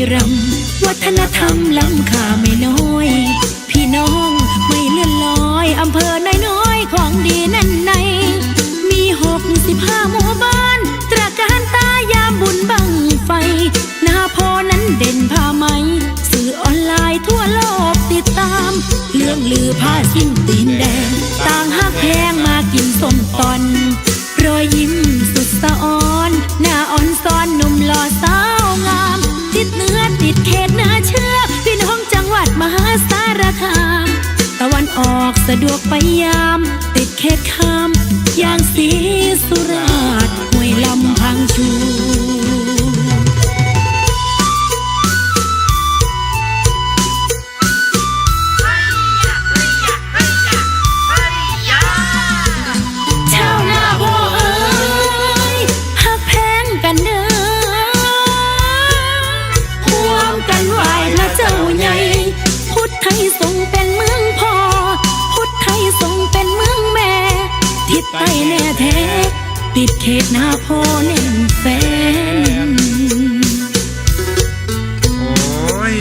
วัฒนธรรมล้ำค่าไม่น้อย พี่น้องไม่เลื่อนลอยอำเภอน้อยๆของดีนั่นใน มีหกสิบห้าหมู่บ้าน ตระการตายามบุญบังไฟ นาโพนั้นเด่นผ้าไหม สื่อออนไลน์ทั่วโลกติดตาม เรื่องลือผ้าสิ้นตีนแดง ต่างหักแพงมากินส้มตอน รอยยิ้ม ดวกไปยาม ติดเขตข้าม อย่างสีสุราษฎร์ห้วยลำพังชู ทิศใต้แน่แท้ ติดเขตนาโพเน่นแฟน โอ้ย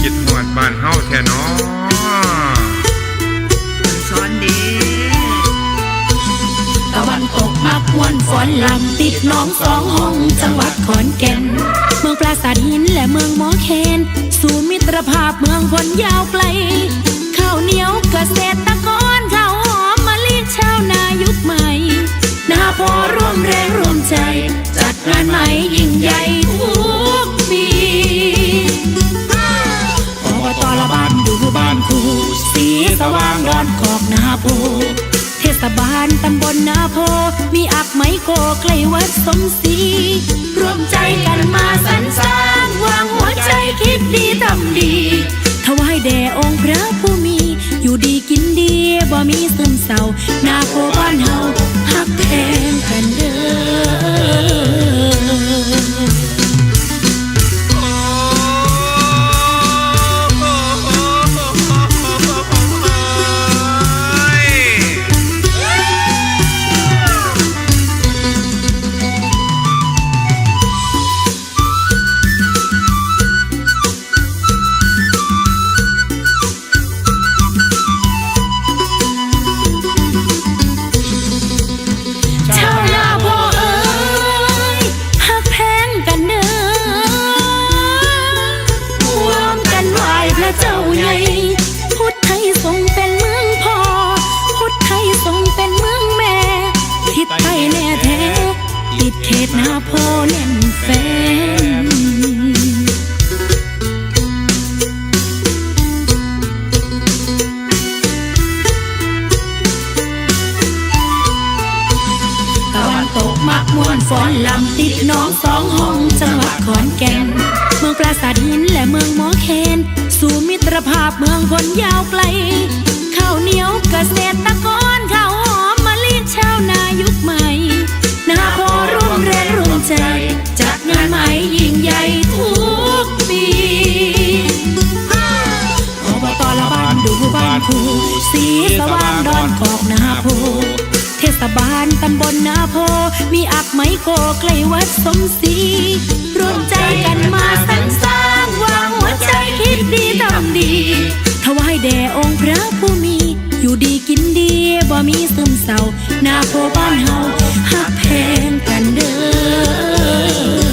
คิดหอดบ้านเฮาแท้เนาะสอนดีตะวันตกมักมวนฝนลำติดหน้องสองห้องจังหวัดขอนแก่น เมืองปราสาทหินและเมืองหมอเคน สู่มิตรภาพเมืองคนยาวไกลข้าวเหนียวเกษตร สว่างดอนกอกนาโพเทศบาลตำบลนาโพ มีอักไมโกใกล้วัดสมศรีร่วมใจกันมาสรรสร้าง วางหัวใจคิดดีทำดี เจ้าใหญ่พุทธไทยทรงเป็นเมืองพ่อพุทธไทยทรงเป็นเมืองแม่ ทิศไทยแน่แท้ติดเขตนาโพแน่นแฟนตะวันตกมักมวนฟ้อนลำติดน้องสองห้องจังหวัดขอน รภาพเมืองคนยาวไกล ข้าวเหนียวเกษตรกรข้าวหอมมะลิชาวนายุคใหม่ นาโพร่วมแรงร่วมใจ จัดงานใหม่ยิ่งใหญ่ทุกปีอบตละบ้านดูบ้านคูสีสว่างดอนกอกนาโพเทศบาลตำบลนาโพมีอักไมโกใกล้วัดสมศรีร่วมใจกันมาสรรสร้างวางหัวใจคิดดีทำดี ถวายแด่องค์พระผู้มี อยู่ดีกินดีบ่มีซึมเศร้านาโพบ้านเฮาหักแพงกันเด้อ